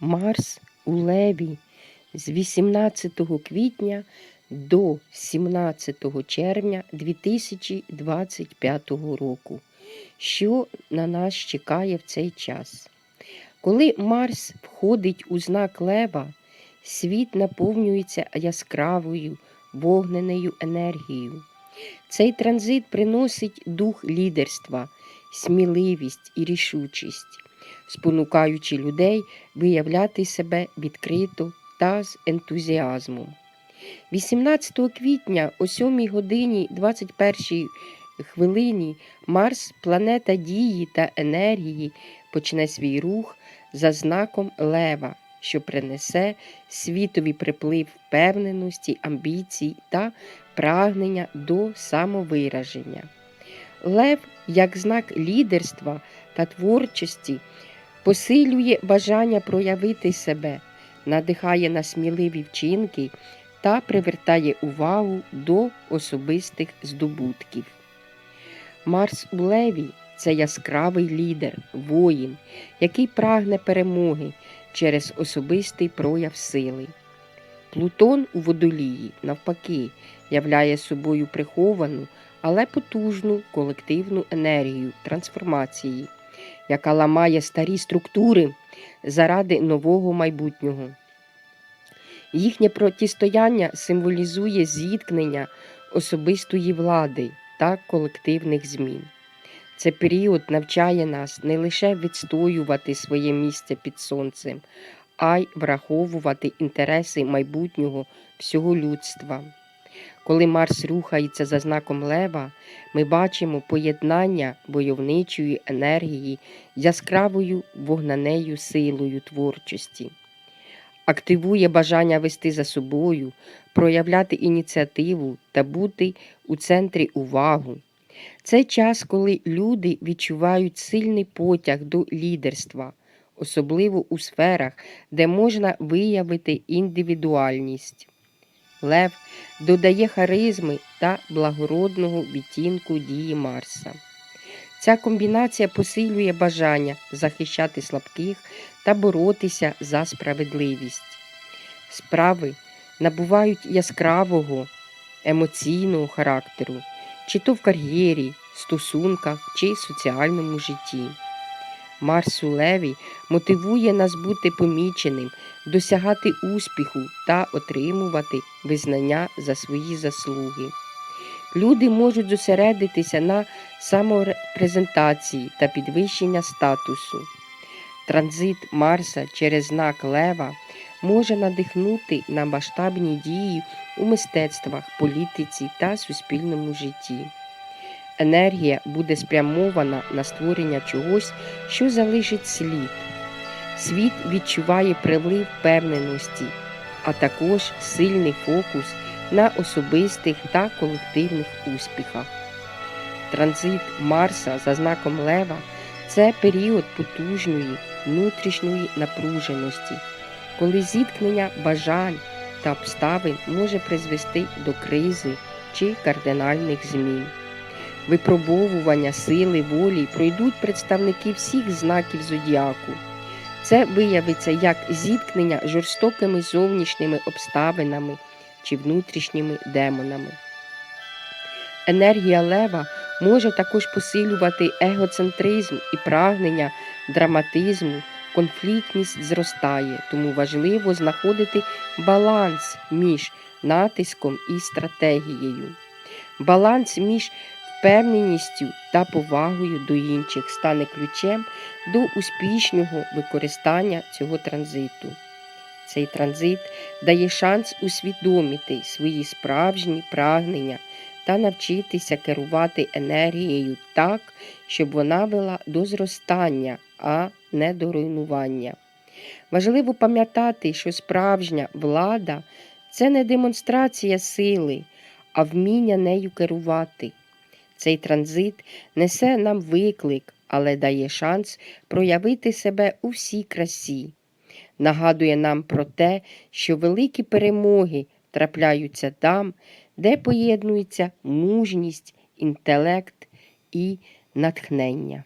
Марс у Леві з 18 квітня до 17 червня 2025 року. Що на нас чекає в цей час? Коли Марс входить у знак Лева, світ наповнюється яскравою вогненою енергією. Цей транзит приносить дух лідерства, сміливість і рішучість, спонукаючи людей виявляти себе відкрито та з ентузіазмом. 18 квітня о 7 годині 21 хвилині Марс, планета дії та енергії, почне свій рух за знаком Лева, що принесе світові приплив впевненості, амбіцій та прагнення до самовираження. Лев, як знак лідерства та творчості, посилює бажання проявити себе, надихає на сміливі вчинки та привертає увагу до особистих здобутків. Марс у Леві це яскравий лідер, воїн, який прагне перемоги через особистий прояв сили. Плутон у водолії, навпаки, являє собою приховану, але потужну колективну енергію трансформації, яка ламає старі структури заради нового майбутнього. Їхнє протистояння символізує зіткнення особистої влади та колективних змін. Це період навчає нас не лише відстоювати своє місце під сонцем, а й враховувати інтереси майбутнього всього людства. Коли Марс рухається за знаком Лева, ми бачимо поєднання войовничої енергії з яскравою вогнанею силою творчості, активує бажання вести за собою, проявляти ініціативу та бути у центрі увагу. Це час, коли люди відчувають сильний потяг до лідерства, особливо у сферах, де можна виявити індивідуальність. Лев додає харизми та благородного відтінку дії Марса. Ця комбінація посилює бажання захищати слабких та боротися за справедливість. Справи набувають яскравого емоційного характеру, чи то в кар'єрі, стосунках чи соціальному житті. Марс у Леві мотивує нас бути поміченим, досягати успіху та отримувати визнання за свої заслуги. Люди можуть зосередитися на саморепрезентації та підвищення статусу. Транзит Марса через знак Лева може надихнути на масштабні дії у мистецтвах, політиці та суспільному житті. Енергія буде спрямована на створення чогось, що залишить слід. Світ відчуває прилив впевненості, а також сильний фокус на особистих та колективних успіхах. Транзит Марса за знаком Лева це період потужної внутрішньої напруженості, коли зіткнення бажань та обставин може призвести до кризи чи кардинальних змін. Випробовування сили волі пройдуть представники всіх знаків зодіаку. Це виявиться як зіткнення жорстокими зовнішніми обставинами чи внутрішніми демонами. Енергія лева може також посилювати егоцентризм і прагнення драматизму, конфліктність зростає, тому важливо знаходити баланс між натиском і стратегією. Баланс між впевненістю та повагою до інших стане ключем до успішного використання цього транзиту. Цей транзит дає шанс усвідомити свої справжні прагнення та навчитися керувати енергією так, щоб вона вела до зростання, а не до руйнування. Важливо пам'ятати, що справжня влада це не демонстрація сили, а вміння нею керувати. Цей транзит несе нам виклик, але дає шанс проявити себе у всій красі. Нагадує нам про те, що великі перемоги трапляються там, де поєднується мужність, інтелект і натхнення.